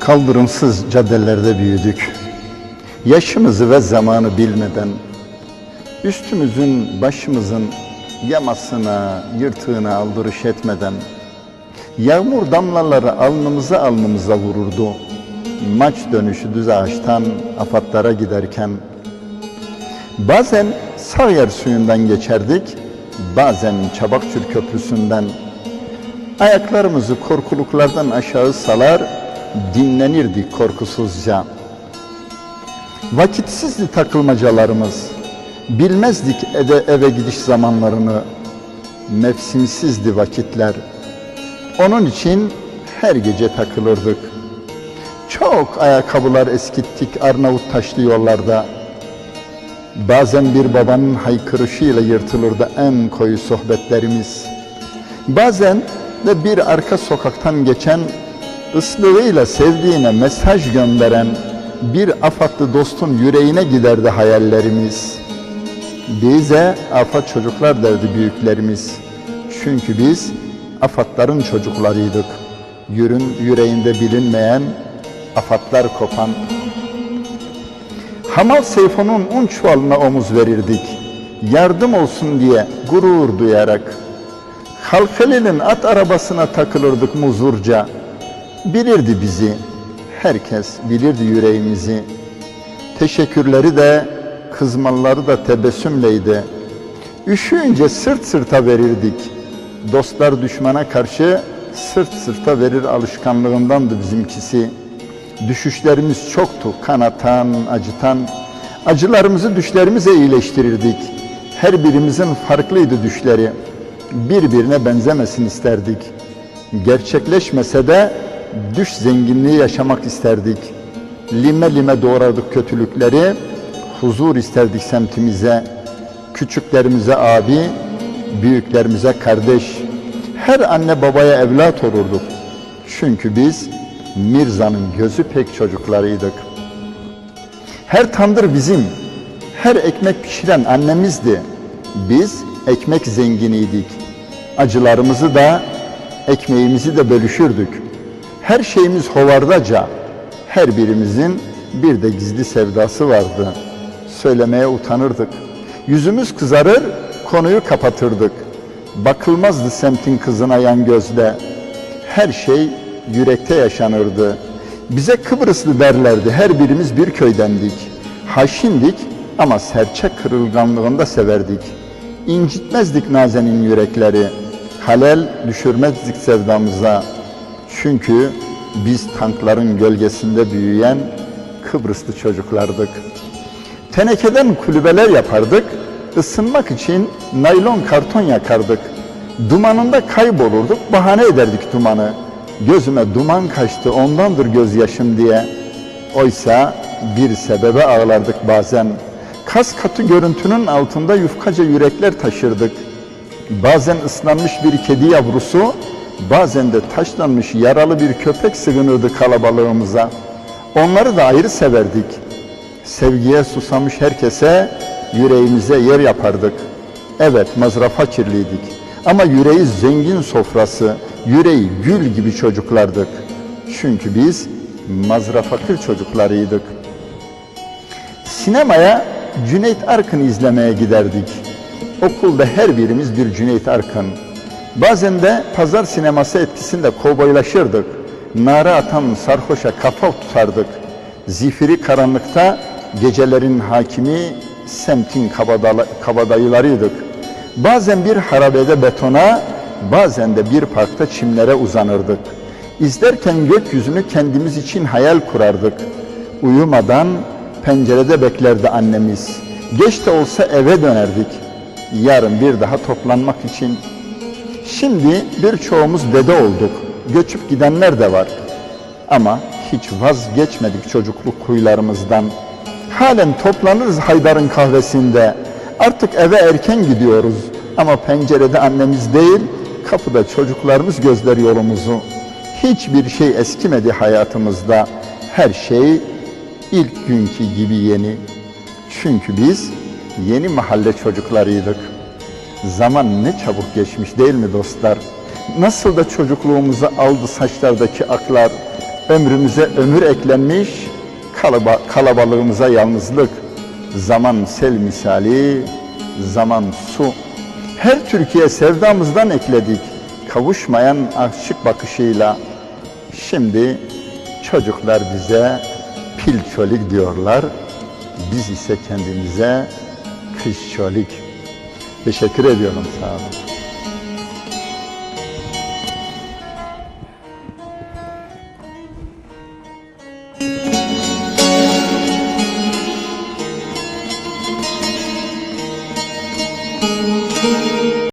Kaldırımsız caddelerde büyüdük. Yaşımızı ve zamanı bilmeden üstümüzün, başımızın yamasına, yırtığına aldırış etmeden yağmur damlaları alnımıza alnımıza vururdu. Maç dönüşü düz ağaçtan afatlara giderken bazen Sarıyer suyundan geçerdik, bazen Çabakçül Köprüsü'nden Ayaklarımızı korkuluklardan aşağı salar, dinlenirdik korkusuzca. Vakitsizdi takılmacalarımız, bilmezdik ede eve gidiş zamanlarını, mevsimsizdi vakitler. Onun için her gece takılırdık. Çok ayakkabılar eskittik Arnavut taşlı yollarda. Bazen bir babanın haykırışıyla yırtılırdı en koyu sohbetlerimiz. Bazen de bir arka sokaktan geçen ıslığıyla sevdiğine mesaj gönderen bir afatlı dostun yüreğine giderdi hayallerimiz. Bize afat çocuklar derdi büyüklerimiz. Çünkü biz afatların çocuklarıydık. Yürün yüreğinde bilinmeyen, afatlar kopan. Hamal Seyfo'nun un çuvalına omuz verirdik. Yardım olsun diye gurur duyarak. Halkeli'nin at arabasına takılırdık muzurca. Bilirdi bizi, herkes bilirdi yüreğimizi. Teşekkürleri de, kızmaları da tebessümleydi. Üşüyünce sırt sırta verirdik. Dostlar düşmana karşı sırt sırta verir alışkanlığındandı bizimkisi. Düşüşlerimiz çoktu, kanatan, acıtan. Acılarımızı düşlerimize iyileştirirdik. Her birimizin farklıydı düşleri birbirine benzemesin isterdik. Gerçekleşmese de düş zenginliği yaşamak isterdik. Lime lime doğradık kötülükleri, huzur isterdik semtimize. Küçüklerimize abi, büyüklerimize kardeş. Her anne babaya evlat olurduk. Çünkü biz Mirza'nın gözü pek çocuklarıydık. Her tandır bizim, her ekmek pişiren annemizdi. Biz ekmek zenginiydik. Acılarımızı da, ekmeğimizi de bölüşürdük. Her şeyimiz hovardaca, her birimizin bir de gizli sevdası vardı. Söylemeye utanırdık. Yüzümüz kızarır, konuyu kapatırdık. Bakılmazdı semtin kızına yan gözle. Her şey yürekte yaşanırdı. Bize Kıbrıslı derlerdi, her birimiz bir köydendik. Haşindik ama serçe kırılganlığında severdik. İncitmezdik nazenin yürekleri. Halel düşürmezdik sevdamıza. Çünkü biz tankların gölgesinde büyüyen Kıbrıslı çocuklardık. Tenekeden kulübeler yapardık. Isınmak için naylon karton yakardık. Dumanında kaybolurduk, bahane ederdik dumanı. Gözüme duman kaçtı ondandır gözyaşım diye. Oysa bir sebebe ağlardık bazen. Kas katı görüntünün altında yufkaca yürekler taşırdık. Bazen ıslanmış bir kedi yavrusu, bazen de taşlanmış yaralı bir köpek sığınırdı kalabalığımıza. Onları da ayrı severdik. Sevgiye susamış herkese yüreğimize yer yapardık. Evet mazrafa kirliydik ama yüreği zengin sofrası, yüreği gül gibi çocuklardık. Çünkü biz mazrafakır çocuklarıydık. Sinemaya Cüneyt Arkın'ı izlemeye giderdik. Okulda her birimiz bir Cüneyt Arkın. Bazen de pazar sineması etkisinde kovboylaşırdık. Nara atan sarhoşa kafa tutardık. Zifiri karanlıkta gecelerin hakimi semtin kabadayılarıydık. Bazen bir harabede betona, bazen de bir parkta çimlere uzanırdık. İzlerken gökyüzünü kendimiz için hayal kurardık. Uyumadan pencerede beklerdi annemiz. Geç de olsa eve dönerdik. Yarın bir daha toplanmak için. Şimdi birçoğumuz dede olduk. Göçüp gidenler de var. Ama hiç vazgeçmedik çocukluk huylarımızdan. Halen toplanırız Haydar'ın kahvesinde. Artık eve erken gidiyoruz. Ama pencerede annemiz değil, kapıda çocuklarımız gözler yolumuzu. Hiçbir şey eskimedi hayatımızda. Her şey ilk günkü gibi yeni. Çünkü biz yeni mahalle çocuklarıydık. Zaman ne çabuk geçmiş değil mi dostlar? Nasıl da çocukluğumuzu aldı saçlardaki aklar, ömrümüze ömür eklenmiş, kalaba, kalabalığımıza yalnızlık. Zaman sel misali, zaman su. Her Türkiye sevdamızdan ekledik, kavuşmayan aşık bakışıyla. Şimdi çocuklar bize pil çolik diyorlar, biz ise kendimize kış çolik. Teşekkür ediyorum sağ olun.